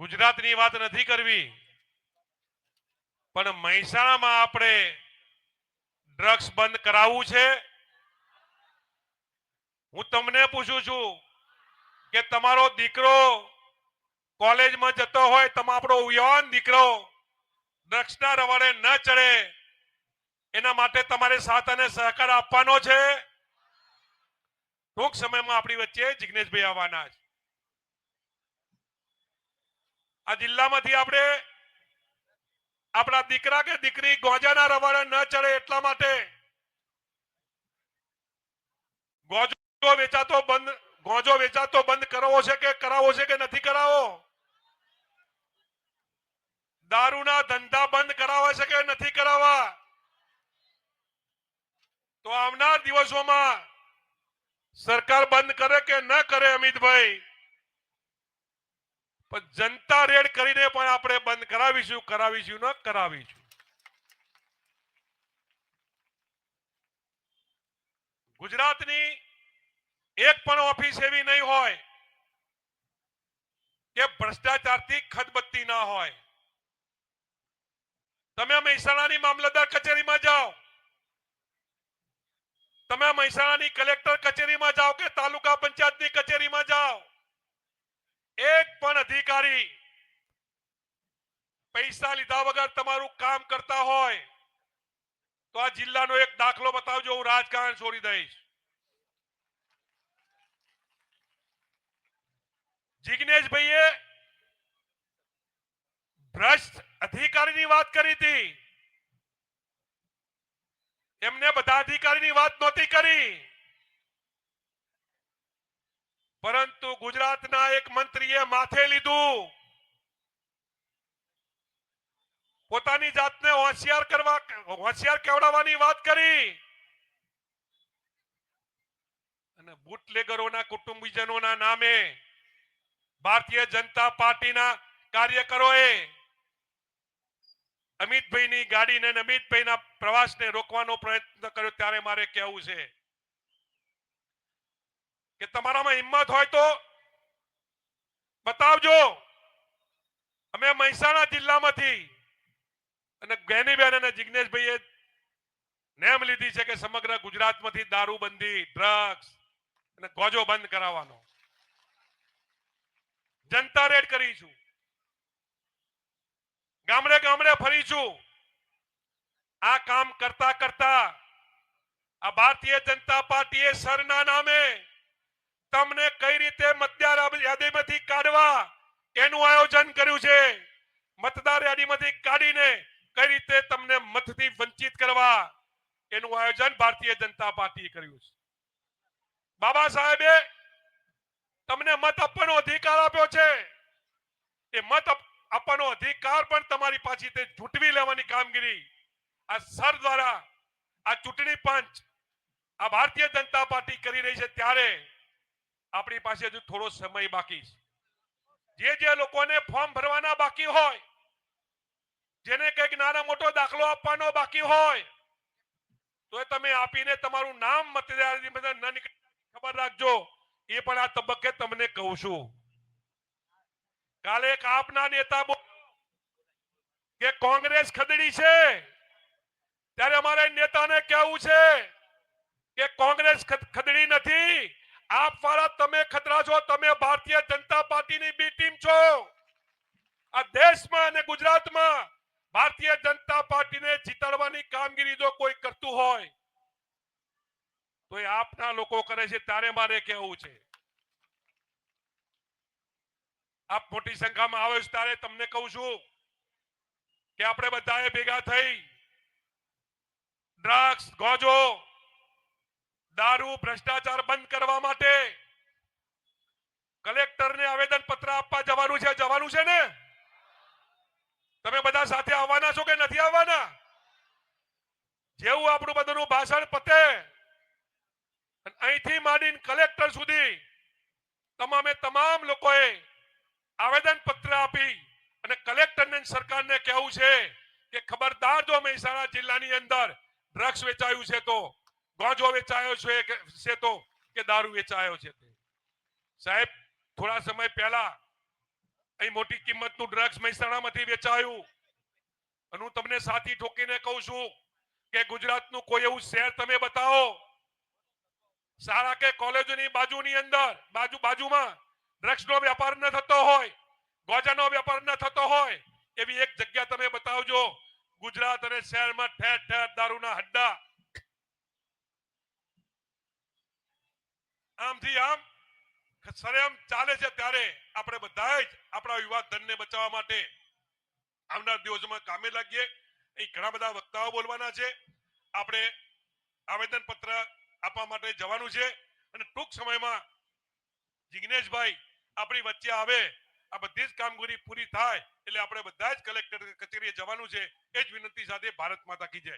ગુજરાતની વાત નથી કરવી, પણ મહેસાણામાં આપણે ડ્રગ્સ બંધ કરાવવું છે. હું તમને પૂછું છું કે તમારો દીકરો કોલેજમાં જતો હોય તમારો યુવાન દીકરો ડ્રગ્સના રવાડે ન ચડે, એના માટે તમારે સાથ અને સહકાર આપવાનો છે. ટૂંક સમયમાં આપણી વચ્ચે જિગ્નેશભાઈ આવવાના છે. આ જિલ્લામાંથી આપણે આપણા દીકરા કે દીકરી ગોજાના રવાડે ન ચડે એટલા માટે ગોજો વેચાતો બંધ, ગોજો વેચાતો બંધ કરવો છે કે કરાવવો છે કે નથી કરાવવો દારૂના ધંધા બંધ કરાવવા છે કે નથી કરાવવા? તો આવનાર દિવસોમાં સરકાર બંધ કરે કે ન કરે અમિતભાઈ? પણ જનતા રેડ કરીને પણ આપણે બંધ કરાવીશું કરાવીશું ને કરાવીશું. ગુજરાતની એક પણ ઓફિસ એવી નહીં હોય કે ભ્રષ્ટાચારથી ખદબત્તી ના હોય. તમે મહેસાણાની મામલતદાર કચેરીમાં જાઓ. તમે મહેસાણાની કલેક્ટર કચેરીમાં જાઓ કે તાલુકા પંચાયતની કચેરીમાં જાઓ. એક પણ અધિકારી પૈસા લીધા વગર તમારું કામ કરતા હોય, તો આ જિલ્લાનો એક દાખલો બતાવજો, હું રાજકારણ છોડી દઈશ. જિગ્નેશભાઈએ ભ્રષ્ટ અધિકારીની વાત કરી હતી. એમને બધા અધિકારીની વાત નહોતી કરી. પરંતુ ગુજરાતના એક મંત્રીએ માથે લીધું. પોતાની જાતને હોશિયાર કરવા, હોશિયાર કેવડાવવાની વાત કરી. અને બુટલેગરોના કુટુંબીજનોના નામે ભારતીય જનતા પાર્ટીના કાર્યકરોએ અમિતભાઈની ગાડીને અમિતભાઈના પ્રવાસને રોકવાનો પ્રયત્ન કર્યો. ત્યારે મારે કહેવું છે કે તમારામાં હિંમત હોય તો બતાવજો. અમે મહેસાણા જિલ્લામાંથી અને જ્ઞાનીબેન અને જિજ્ઞેશભાઈએ નેમ લીધી છે કે સમગ્ર ગુજરાતમાંથી દારૂબંધી ડ્રગ્સ અને ગોજો બંધ કરાવવાનો. જનતા રેડ કરીશું ગામડે ગામડે ફરીશું આ કામ કરતા કરતા આ ભારતીય જનતા પાર્ટીએ સરના નામે તમને કઈ રીતે મતદાર યાદીમાંથી કાઢવા? એનું આયોજન કર્યું છે. મતદાર યાદીમાંથી કાઢીને કઈ રીતે તમને મતથી વંચિત કરવા? એનું આયોજન ભારતીય જનતા પાર્ટીએ કર્યું છે. બાબા સાહેબે તમને મત આપવાનો અધિકાર આપ્યો છે. એ મત આપ- આપવાનો અધિકાર પણ તમારી પાછી તે ચૂંટવી લેવાની કામગીરી આ સર દ્વારા આ ચૂંટણી પંચ આ ભારતીય જનતા પાર્ટી કરી રહી છે ત્યારે આપણી પાસે હજુ થોડો સમય બાકી છે. જે જે લોકોને ફોર્મ ભરવાના બાકી હોય, જેને કંઈક નાનો મોટો દાખલો આપવાનો બાકી હોય, તો તમે આપીને તમારું નામ મતદાર ખબર રાખજો, એ પણ આ તબક્કે તમને કહું છું. કાલે એક આપના નેતા કે કોંગ્રેસ ખદડી છે. ત્યારે અમારે નેતાને કહેવું છે કે કોંગ્રેસ ખદડી નથી. આપ વાળા તમે ખતરા છો, તમે ભારતીય જનતા પાર્ટીની બી ટીમ છો. આ દેશમાં અને ગુજરાતમાં ભારતીય જનતા પાર્ટીને જીતાડવાની કામગીરી જો કોઈ કરતું હોય, તો એ આપના લોકો કરે છે, ત્યારે મારે કહેવું છે. આપ મોટી સંખ્યામાં આવે છે, ત્યારે તમને કહું છું કે આપણે બધાએ ભેગા થઈ ડ્રગ્સ ગોજો દારૂ, ભ્રષ્ટાચાર બંધ કરવા માટે કલેક્ટરને આવેદન પત્ર આપવા જવાનું છે જવાનું છે ને? તમે બધા સાથે આવવાના છો કે નથી આવવાના? જેવું આપણું બધાનું ભાષણ પતે અહીંથી માંડીને કલેક્ટર સુધી તમામે તમામ લોકોએ આવેદન પત્ર આપી, અને કલેક્ટરને સરકારને કહેવું છે કે ખબરદાર જો મહેસાણા જિલ્લાની અંદર ડ્રગ્સ વેચાયું છે તો ગાંજો વેચાયો છે કે છે તો કે દારૂ વેચાયો છે તે? સાહેબ, થોડા સમય પહેલા અહીં મોટી કિંમતનું ડ્રગ્સ મહેસાણામાંથી વેચાયું. અને હું તમને સાથી ઠોકીને કહું છું કે ગુજરાતનું કોઈ એવું શહેર તમે બતાવો. શાળા કે કોલેજોની બાજુની અંદર, બાજુ, બાજુમાં ડ્રગ્સનો વેપાર ન થતો હોય, ગોજાનો વેપાર ન થતો હોય, એવી એક જગ્યા તમે બતાવજો. ગુજરાત અને શહેરમાં ઠેર ઠેર દારૂના હડ્ડા આમથી આમ સરેમ ચાલે છે ત્યારે આપણે બધા જ આપણા યુવા ધનને બચાવવા માટે આવનાર દિવસોમાં કામે લાગીએ. અહીં ઘણા બધા વક્તાઓ બોલવાના છે. આપણે આવેદન પત્ર આપવા માટે જવાનું છે અને ટૂંક સમયમાં જિગ્નેશભાઈ આપણી વચ્ચે આવે. આ બધી જ કામગીરી પૂરી થાય એટલે આપણે બધા જ કલેક્ટર કચેરીએ જવાનું છે. એ જ વિનંતી સાથે ભારત માતા કી જય.